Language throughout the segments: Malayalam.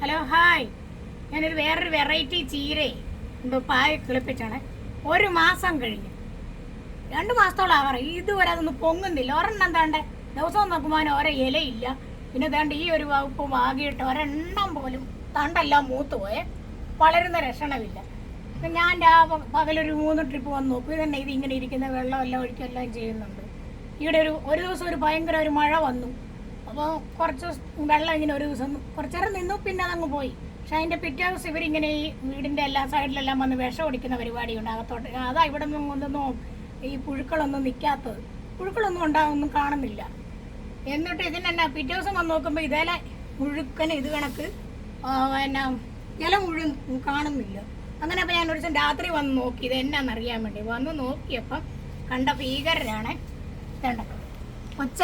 ഹലോ ഹായ് ഞാനൊരു വേറൊരു വെറൈറ്റി ചീരയെ പായ കിളിപ്പിച്ചാണ്. ഒരു മാസം കഴിഞ്ഞു. രണ്ട് മാസത്തോളം ആവാറ് ഇതുവരെ അതൊന്നും പൊങ്ങുന്നില്ല. ഒരെണ്ണം എന്താണ്ട്? ദിവസവും നോക്കുമ്പോൾ ഓരോ ഇലയില്ല. പിന്നെ ദാണ്ട് ഈ ഒരു വകുപ്പ് വാകിയിട്ട് ഒരെണ്ണം പോലും തണ്ടെല്ലാം മൂത്ത് പോയേ. വളരുന്ന രക്ഷണമില്ല അപ്പം ഞാൻ രാ പകലൊരു മൂന്ന് ട്രിപ്പ് വന്ന് നോക്കും. ഇതന്നെ ഇത് ഇങ്ങനെ ഇരിക്കുന്ന വെള്ളമെല്ലാം ഒഴിക്കെല്ലാം ചെയ്യുന്നുണ്ട്. ഇവിടെ ഒരു ഒരു ദിവസം ഒരു ഭയങ്കര ഒരു മഴ വന്നു. അപ്പോൾ കുറച്ച് വെള്ളം ഇങ്ങനെ ഒരു ദിവസം കുറച്ചേരം നിന്നു പിന്നെ അതങ്ങ് പോയി. പക്ഷെ അതിന്റെ പിറ്റേ ദിവസം ഇവരിങ്ങനെ ഈ വീടിന്റെ എല്ലാ സൈഡിലെല്ലാം വന്ന് വിഷം ഒടിക്കുന്ന പരിപാടിയുണ്ട്. അകത്തോട്ട് അതാ ഇവിടെ നിന്നും കൊണ്ടുവന്നോ ഈ പുഴുക്കളൊന്നും നിൽക്കാത്തത് പുഴുക്കളൊന്നും ഉണ്ടാകുന്നും കാണുന്നില്ല. എന്നിട്ട് ഇതിനെന്നാ പിറ്റേ ദിവസം വന്ന് നോക്കുമ്പോൾ ഇതേലെ മുഴുക്കന് ഇത് കണക്ക് പിന്നെ ഇല മുഴുവൻ കാണുന്നില്ല. അങ്ങനെ അപ്പോൾ ഞാൻ ഒരു ദിവസം രാത്രി വന്ന് നോക്കി ഇത് എന്നാന്നറിയാൻ വേണ്ടി. വന്ന് നോക്കിയപ്പം കണ്ട ഭീകരരാണ്. ഇതണ്ട? ഒച്ച.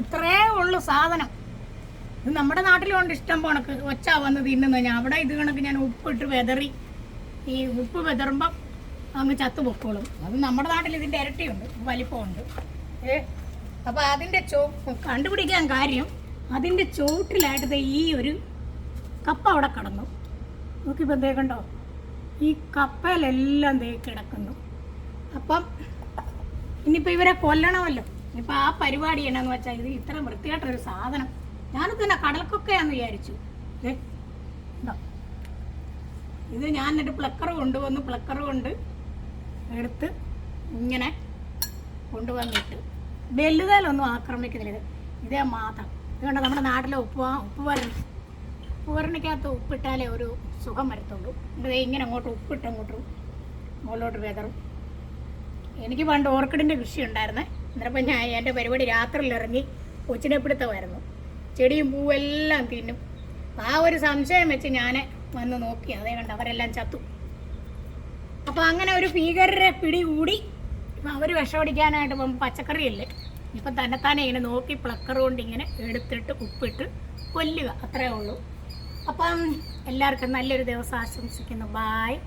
ഇത്രേ ഉള്ളു സാധനം. ഇത് നമ്മുടെ നാട്ടിലുണ്ട് ഇഷ്ടം പോണക്ക് ഒച്ച വന്ന് തിന്നുന്നത്. ഞാൻ അവിടെ ഇത് കണക്ക് ഞാൻ ഉപ്പിട്ട് വെതറി. ഈ ഉപ്പ് വെതറുമ്പം അങ്ങ് ചത്തു പൊക്കോളും. അത് നമ്മുടെ നാട്ടിൽ ഇതിന്റെ ഇരട്ടിയുണ്ട്. വലിപ്പമുണ്ട്. ഏ അപ്പോൾ അതിന്റെ ചോ കണ്ടുപിടിക്കാൻ കാര്യം അതിന്റെ ചോട്ടിലായിട്ട് ഈ ഒരു കപ്പ അവിടെ കിടന്നു. നോക്കിപ്പോൾ ദേ കണ്ടോ? ഈ കപ്പയിലെല്ലാം ദേ കിടക്കുന്നു. അപ്പം ഇനിയിപ്പോൾ ഇവരെ കൊല്ലണമല്ലോ. ഇനിയിപ്പോൾ ആ പരിപാടി എന്നാന്ന് വെച്ചാൽ ഇത് ഇത്ര വൃത്തിയായിട്ടൊരു സാധനം. ഞാനിത് തന്നെ കടൽക്കൊക്കെയാന്ന് വിചാരിച്ചു. ഇതാ. ഞാൻ എന്നിട്ട് പ്ലക്കർ കൊണ്ടുവന്ന് പ്ലക്കർ കൊണ്ട് എടുത്ത് ഇങ്ങനെ കൊണ്ടുവന്നിട്ട്. വലുതേലൊന്നും ആക്രമിക്കുന്നില്ല ഇത്. മാത്രം ഇതുകൊണ്ട് നമ്മുടെ നാട്ടിലെ ഉപ്പ് ഉപ്പ് വരണ ഉപ്പ് വരണക്കകത്ത് ഉപ്പിട്ടാലേ ഒരു സുഖം വരത്തുള്ളൂ. ഇങ്ങനെ അങ്ങോട്ട് ഉപ്പിട്ട് അങ്ങോട്ട് മുകളിലോട്ട് വെതറും. എനിക്ക് പണ്ട് ഓർക്കിഡിന്റെ കൃഷി ഉണ്ടായിരുന്നേ. അന്നേരപ്പം ഞാൻ എന്റെ പരിപാടി രാത്രിയിൽ ഇറങ്ങി കൊച്ചിനെ പിടുത്തമായിരുന്നു. ചെടിയും പൂവെല്ലാം തിന്നും. ആ ഒരു സംശയം വെച്ച് ഞാൻ വന്ന് നോക്കി. അതേ കണ്ട് അവരെല്ലാം ചത്തു. അപ്പോൾ അങ്ങനെ ഒരു ഭീകരരെ പിടികൂടി ഇപ്പം അവർ വിഷമടിക്കാനായിട്ട് ഇപ്പം പച്ചക്കറിയല്ലേ? ഇപ്പം തന്നെത്താനെ ഇങ്ങനെ നോക്കി പ്ലക്കർ കൊണ്ട് ഇങ്ങനെ എടുത്തിട്ട് ഉപ്പിട്ട് കൊല്ലുക. അത്രേ ഉള്ളൂ. അപ്പം എല്ലാവർക്കും നല്ലൊരു ദിവസം ആശംസിക്കുന്നു. ബായ്